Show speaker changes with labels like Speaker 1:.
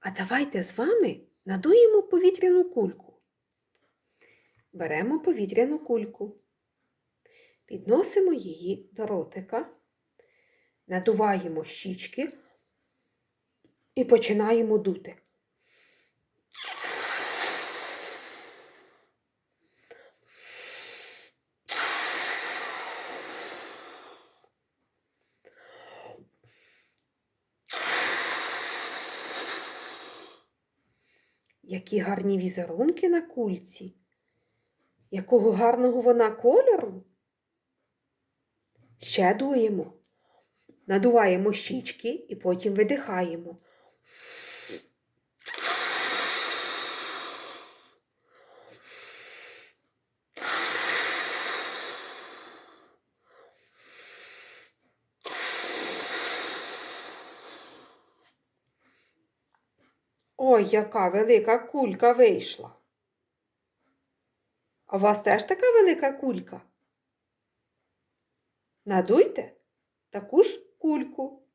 Speaker 1: А давайте з вами надуємо повітряну кульку. Беремо повітряну кульку, підносимо її до ротика, надуваємо щічки і починаємо дути. Які гарні візерунки на кульці. Якого гарного вона кольору. Ще дуємо. Надуваємо щічки і потім видихаємо. Ой, яка велика кулька вийшла. А у вас теж така велика кулька? Надуйте таку ж кульку.